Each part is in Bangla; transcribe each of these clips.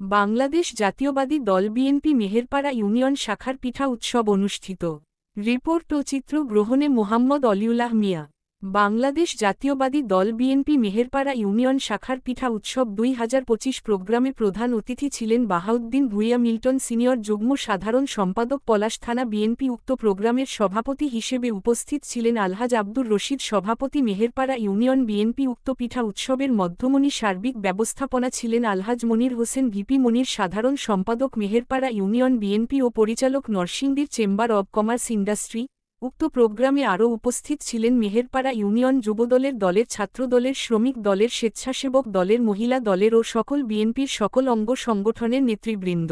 বাংলাদেশ জাতীয়বাদী দল বিএনপি মেহেরপাড়া ইউনিয়ন শাখার পিঠা উৎসব অনুষ্ঠিত। রিপোর্ট ও চিত্র গ্রহণে মোহাম্মদ অলিউল্লাহ মিয়া। বাংলাদেশ জাতীয়বাদী দল বিএনপি মেহেরপাড়া ইউনিয়ন শাখার পিঠা উৎসব দুই হাজার পঁচিশ প্রোগ্রামে প্রধান অতিথি ছিলেন বাহাউদ্দিন ভুইয়া মিল্টন সিনিয়র যুগ্ম সাধারণ সম্পাদক পলাশ থানা বিএনপি উক্ত প্রোগ্রামের সভাপতি হিসেবে উপস্থিত ছিলেন আলহাজ আব্দুর রশিদ সভাপতি মেহেরপাড়া ইউনিয়ন বিএনপি উক্ত পিঠা উৎসবের মধ্যমণি সার্বিক ব্যবস্থাপনা ছিলেন আলহাজ মনির হোসেন ভিপি মনির সাধারণ সম্পাদক মেহেরপাড়া ইউনিয়ন বিএনপি ও পরিচালক নরসিংদীর চেম্বার অব কমার্স ইন্ডাস্ট্রি উক্ত প্রোগ্রামে আরও উপস্থিত ছিলেন মেহেরপাড়া ইউনিয়ন যুবদলের দলের ছাত্রদলের, শ্রমিক দলের, স্বেচ্ছাসেবক দলের, মহিলা দলের ও সকল বিএনপির সকল অঙ্গ সংগঠনের নেতৃবৃন্দ।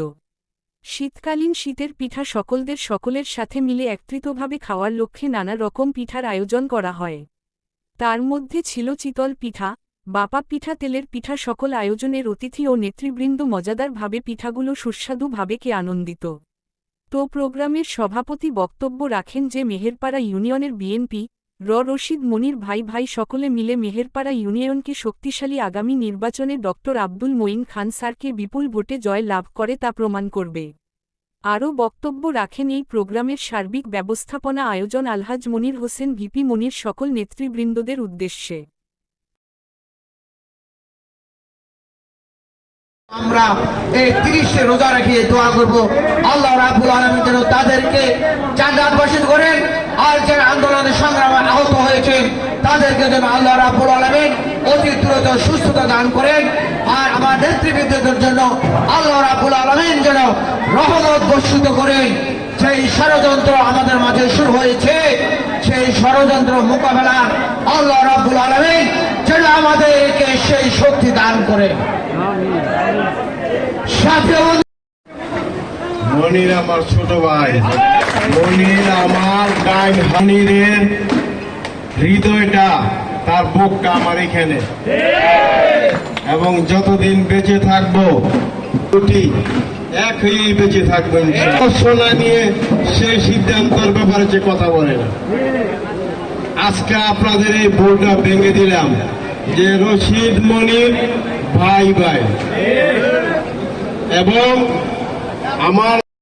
শীতকালীন শীতের পিঠা সকলদের সকলের সাথে মিলে একত্রিতভাবে খাওয়ার লক্ষ্যে নানা রকম পিঠার আয়োজন করা হয়। তার মধ্যে ছিল চিতল পিঠা, বাপা পিঠা, তেলের পিঠা সকল আয়োজনের অতিথি ও নেতৃবৃন্দ মজাদারভাবে পিঠাগুলো সুস্বাদুভাবে কে আনন্দিত। তো প্রোগ্রামের সভাপতি বক্তব্য রাখেন যে মেহেরপাড়া ইউনিয়নের বিএনপি, র রশিদ মনির ভাই ভাই সকলে মিলে মেহেরপাড়া ইউনিয়নকে শক্তিশালী আগামী নির্বাচনে ড. আব্দুল মঈন খান স্যারকে বিপুল ভোটে জয় লাভ করে তা প্রমাণ করবে। আরও বক্তব্য রাখেন এই প্রোগ্রামের সার্বিক ব্যবস্থাপনা আয়োজন আলহাজ মনির হোসেন, ভিপি মনির সকল নেতৃবৃন্দদের উদ্দেশ্যে। আমরা এই তিরিশে রোজা রেখে দোয়া করব। আল্লাহ রাবুল আলমী যেন তাদেরকে জান্নাত বাসিত করেন আর যারা আন্দোলনের সংগ্রামে আহত হয়েছেন তাদেরকে যেন আল্লাহ রাবুল আলমিন অতি দ্রুত সুস্থতা দান করেন। আর আমার নেতৃবৃন্দদের জন্য আল্লাহ রাবুল আলমিন যেন রহমত বর্ষিত করেন। সেই ষড়যন্ত্র আমাদের মাঝে শুরু হয়েছে, সেই ষড়যন্ত্র মোকাবেলা আল্লাহ রাবুল আলমিন যেন আমাদেরকে সেই শক্তি দান করেন। সাথে মনির আমার ছোট ভাই। মনির আমার ডাইন মনিরের হৃদয়টা, তার বুকটা আমার এখানে। এবং যতদিন বেঁচে থাকব, দুটি, এক হয়েই বেঁচে থাকব সোনা নিয়ে সেই সিদ্ধান্তের ব্যাপারে যে কথা বলে না। আজকে আপনাদের এই বোর্ডটা ভেঙে দিলাম যে রশিদ মনির ভাই ভাই। এবং আমার